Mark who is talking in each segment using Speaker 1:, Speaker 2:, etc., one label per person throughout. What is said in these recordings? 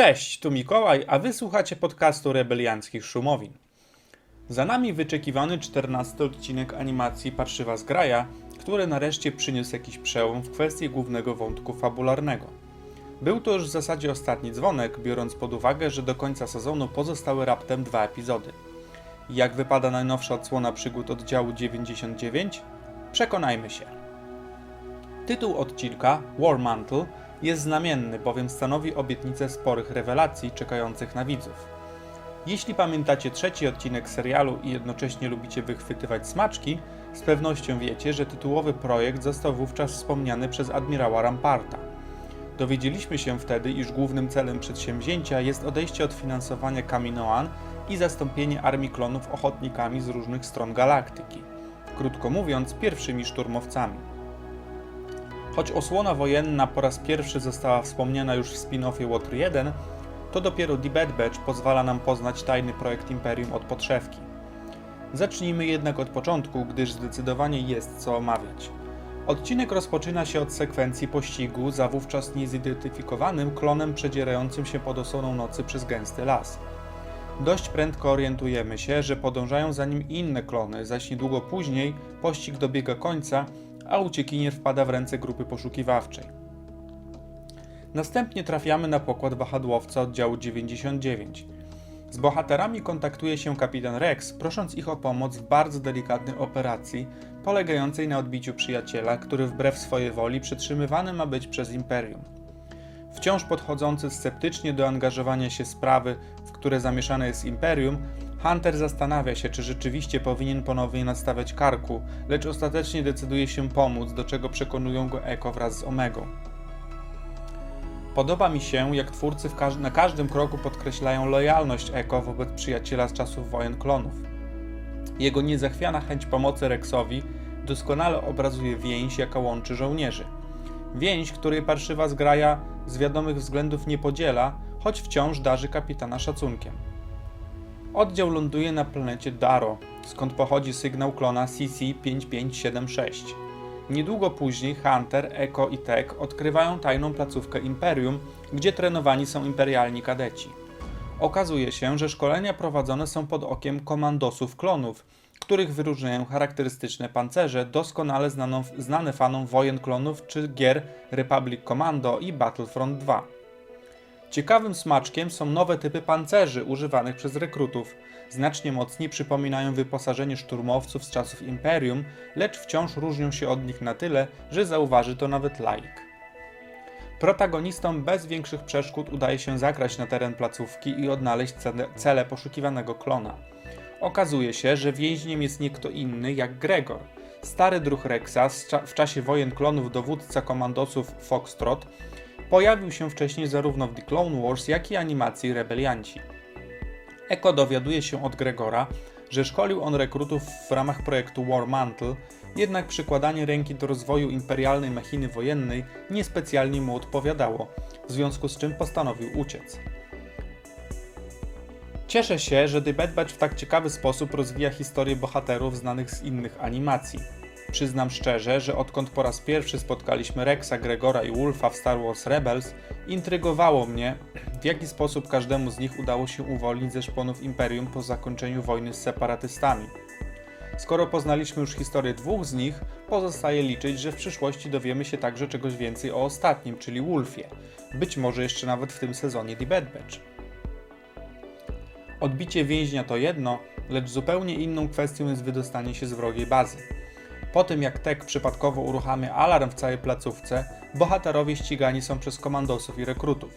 Speaker 1: Cześć, tu Mikołaj, a wysłuchacie podcastu rebelianckich szumowin. Za nami wyczekiwany 14 odcinek animacji Parszywa Zgraja, który nareszcie przyniósł jakiś przełom w kwestii głównego wątku fabularnego. Był to już w zasadzie ostatni dzwonek, biorąc pod uwagę, że do końca sezonu pozostały raptem dwa epizody. Jak wypada najnowsza odsłona przygód oddziału 99? Przekonajmy się. Tytuł odcinka, War Mantle, jest znamienny, bowiem stanowi obietnicę sporych rewelacji czekających na widzów. Jeśli pamiętacie trzeci odcinek serialu i jednocześnie lubicie wychwytywać smaczki, z pewnością wiecie, że tytułowy projekt został wówczas wspomniany przez admirała Ramparta. Dowiedzieliśmy się wtedy, iż głównym celem przedsięwzięcia jest odejście od finansowania Kaminoan i zastąpienie armii klonów ochotnikami z różnych stron galaktyki. Krótko mówiąc, pierwszymi szturmowcami. Choć osłona wojenna po raz pierwszy została wspomniana już w spin-offie Water 1, to dopiero The Bad Batch pozwala nam poznać tajny projekt Imperium od podszewki. Zacznijmy jednak od początku, gdyż zdecydowanie jest co omawiać. Odcinek rozpoczyna się od sekwencji pościgu za wówczas niezidentyfikowanym klonem przedzierającym się pod osłoną nocy przez gęsty las. Dość prędko orientujemy się, że podążają za nim inne klony, zaś niedługo później pościg dobiega końca, a uciekinier wpada w ręce grupy poszukiwawczej. Następnie trafiamy na pokład wahadłowca oddziału 99. Z bohaterami kontaktuje się kapitan Rex, prosząc ich o pomoc w bardzo delikatnej operacji, polegającej na odbiciu przyjaciela, który wbrew swojej woli przetrzymywany ma być przez Imperium. Wciąż podchodzący sceptycznie do angażowania się sprawy, w które zamieszane jest Imperium, Hunter zastanawia się, czy rzeczywiście powinien ponownie nadstawiać karku, lecz ostatecznie decyduje się pomóc, do czego przekonują go Eko wraz z Omegą. Podoba mi się, jak twórcy każ na każdym kroku podkreślają lojalność Eko wobec przyjaciela z czasów wojen klonów. Jego niezachwiana chęć pomocy Rexowi doskonale obrazuje więź, jaka łączy żołnierzy. Więź, której parszywa zgraja z wiadomych względów nie podziela, choć wciąż darzy kapitana szacunkiem. Oddział ląduje na planecie Daro, skąd pochodzi sygnał klona CC-5576. Niedługo później Hunter, Echo i Tech odkrywają tajną placówkę Imperium, gdzie trenowani są imperialni kadeci. Okazuje się, że szkolenia prowadzone są pod okiem komandosów klonów, których wyróżniają charakterystyczne pancerze doskonale znaną, znane fanom wojen klonów czy gier Republic Commando i Battlefront 2. Ciekawym smaczkiem są nowe typy pancerzy używanych przez rekrutów. Znacznie mocniej przypominają wyposażenie szturmowców z czasów Imperium, lecz wciąż różnią się od nich na tyle, że zauważy to nawet laik. Protagonistom bez większych przeszkód udaje się zagrać na teren placówki i odnaleźć cele poszukiwanego klona. Okazuje się, że więźniem jest nie kto inny jak Gregor, stary druh Rexa, w czasie wojen klonów dowódca komandosów Foxtrot, pojawił się wcześniej zarówno w The Clone Wars, jak i animacji Rebelianci. Eko dowiaduje się od Gregora, że szkolił on rekrutów w ramach projektu War Mantle, jednak przykładanie ręki do rozwoju imperialnej machiny wojennej niespecjalnie mu odpowiadało, w związku z czym postanowił uciec. Cieszę się, że The Bad Batch w tak ciekawy sposób rozwija historię bohaterów znanych z innych animacji. Przyznam szczerze, że odkąd po raz pierwszy spotkaliśmy Rexa, Gregora i Wolfa w Star Wars Rebels, intrygowało mnie, w jaki sposób każdemu z nich udało się uwolnić ze szponów Imperium po zakończeniu wojny z separatystami. Skoro poznaliśmy już historię dwóch z nich, pozostaje liczyć, że w przyszłości dowiemy się także czegoś więcej o ostatnim, czyli Wolfie. Być może jeszcze nawet w tym sezonie The Bad Batch. Odbicie więźnia to jedno, lecz zupełnie inną kwestią jest wydostanie się z wrogiej bazy. Po tym jak Tek przypadkowo uruchamia alarm w całej placówce, bohaterowie ścigani są przez komandosów i rekrutów.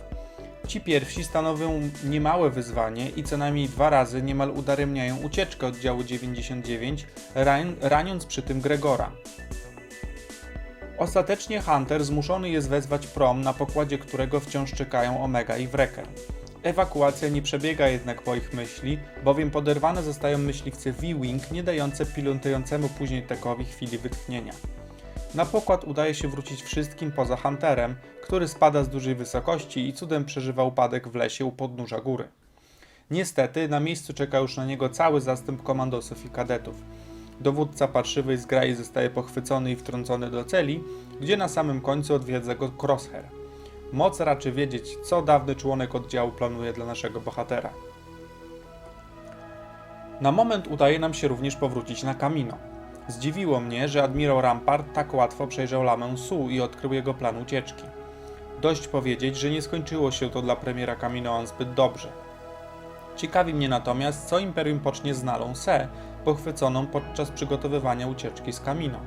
Speaker 1: Ci pierwsi stanowią niemałe wyzwanie i co najmniej dwa razy niemal udaremniają ucieczkę oddziału 99, ran raniąc przy tym Gregora. Ostatecznie Hunter zmuszony jest wezwać prom, na pokładzie którego wciąż czekają Omega i Wrecker. Ewakuacja nie przebiega jednak po ich myśli, bowiem poderwane zostają myśliwce V-Wing, nie dające pilotującemu później Tekowi chwili wytchnienia. Na pokład udaje się wrócić wszystkim poza Hunterem, który spada z dużej wysokości i cudem przeżywa upadek w lesie u podnóża góry. Niestety, na miejscu czeka już na niego cały zastęp komandosów i kadetów. Dowódca parszywej zgrai zostaje pochwycony i wtrącony do celi, gdzie na samym końcu odwiedza go Crosshair. Moc raczy wiedzieć, co dawny członek oddziału planuje dla naszego bohatera. Na moment udaje nam się również powrócić na Kamino. Zdziwiło mnie, że admirał Rampart tak łatwo przejrzał Lamę Su i odkrył jego plan ucieczki. Dość powiedzieć, że nie skończyło się to dla premiera Kaminoan zbyt dobrze. Ciekawi mnie natomiast, co Imperium pocznie z Nalą Se, pochwyconą podczas przygotowywania ucieczki z Kamino.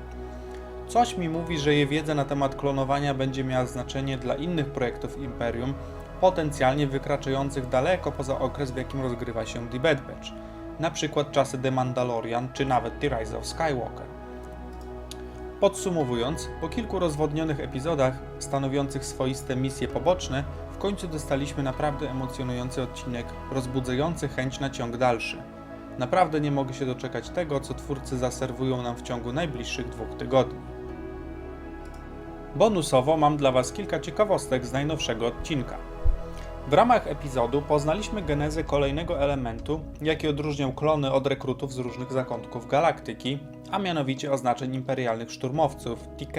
Speaker 1: Coś mi mówi, że jej wiedza na temat klonowania będzie miała znaczenie dla innych projektów Imperium, potencjalnie wykraczających daleko poza okres, w jakim rozgrywa się The Bad Batch, na przykład czasy The Mandalorian czy nawet The Rise of Skywalker. Podsumowując, po kilku rozwodnionych epizodach stanowiących swoiste misje poboczne, w końcu dostaliśmy naprawdę emocjonujący odcinek, rozbudzający chęć na ciąg dalszy. Naprawdę nie mogę się doczekać tego, co twórcy zaserwują nam w ciągu najbliższych dwóch tygodni. Bonusowo mam dla Was kilka ciekawostek z najnowszego odcinka. W ramach epizodu poznaliśmy genezę kolejnego elementu, jaki odróżniał klony od rekrutów z różnych zakątków galaktyki, a mianowicie oznaczeń imperialnych szturmowców TK.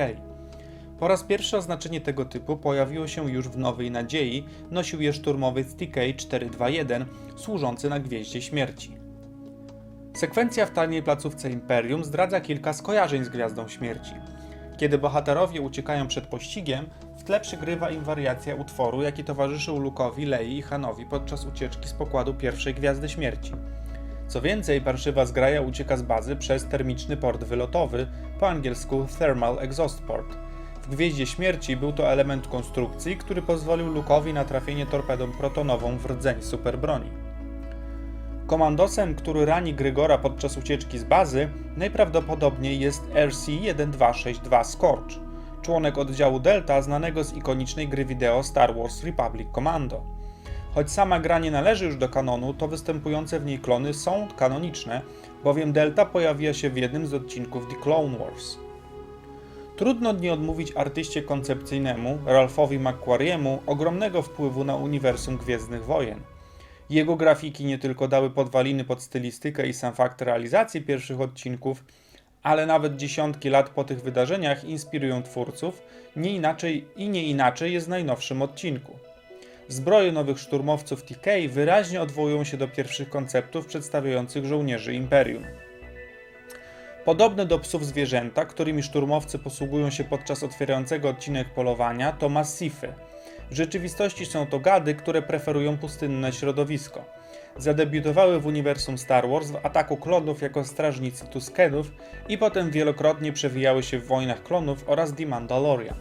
Speaker 1: Po raz pierwszy oznaczenie tego typu pojawiło się już w Nowej Nadziei, nosił je szturmowiec TK-421, służący na Gwieździe Śmierci. Sekwencja w tajnej placówce Imperium zdradza kilka skojarzeń z Gwiazdą Śmierci. Kiedy bohaterowie uciekają przed pościgiem, w tle przygrywa im wariacja utworu, jaki towarzyszył Luke'owi, Lei i Hanowi podczas ucieczki z pokładu pierwszej Gwiazdy Śmierci. Co więcej, parszywa zgraja ucieka z bazy przez termiczny port wylotowy, po angielsku Thermal Exhaust Port. W Gwieździe Śmierci był to element konstrukcji, który pozwolił Luke'owi na trafienie torpedą protonową w rdzeń superbroni. Komandosem, który rani Grygora podczas ucieczki z bazy, najprawdopodobniej jest RC-1262 Scorch, członek oddziału Delta znanego z ikonicznej gry wideo Star Wars Republic Commando. Choć sama gra nie należy już do kanonu, to występujące w niej klony są kanoniczne, bowiem Delta pojawiła się w jednym z odcinków The Clone Wars. Trudno nie odmówić artyście koncepcyjnemu, Ralphowi McQuarriemu, ogromnego wpływu na uniwersum Gwiezdnych Wojen. Jego grafiki nie tylko dały podwaliny pod stylistykę i sam fakt realizacji pierwszych odcinków, ale nawet dziesiątki lat po tych wydarzeniach inspirują twórców, nie inaczej i nie inaczej jest w najnowszym odcinku. Zbroje nowych szturmowców TK wyraźnie odwołują się do pierwszych konceptów przedstawiających żołnierzy Imperium. Podobne do psów zwierzęta, którymi szturmowcy posługują się podczas otwierającego odcinek polowania, to masify. W rzeczywistości są to gady, które preferują pustynne środowisko. Zadebiutowały w uniwersum Star Wars w ataku klonów jako strażnicy Tuskenów i potem wielokrotnie przewijały się w wojnach klonów oraz The Mandalorian.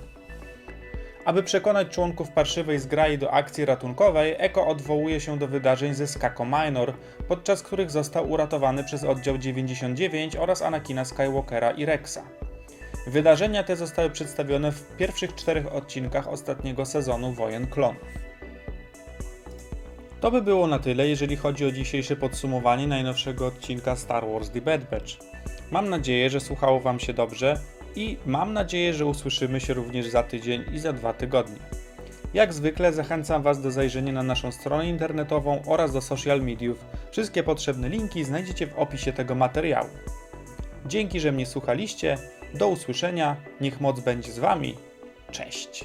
Speaker 1: Aby przekonać członków parszywej zgrai do akcji ratunkowej, Eko odwołuje się do wydarzeń ze Skako Minor, podczas których został uratowany przez oddział 99 oraz Anakina Skywalkera i Rexa. Wydarzenia te zostały przedstawione w pierwszych czterech odcinkach ostatniego sezonu Wojen Klonów. To by było na tyle, jeżeli chodzi o dzisiejsze podsumowanie najnowszego odcinka Star Wars The Bad Batch. Mam nadzieję, że słuchało Wam się dobrze i mam nadzieję, że usłyszymy się również za tydzień i za dwa tygodnie. Jak zwykle zachęcam Was do zajrzenia na naszą stronę internetową oraz do social mediów. Wszystkie potrzebne linki znajdziecie w opisie tego materiału. Dzięki, że mnie słuchaliście. Do usłyszenia. Niech moc będzie z Wami. Cześć.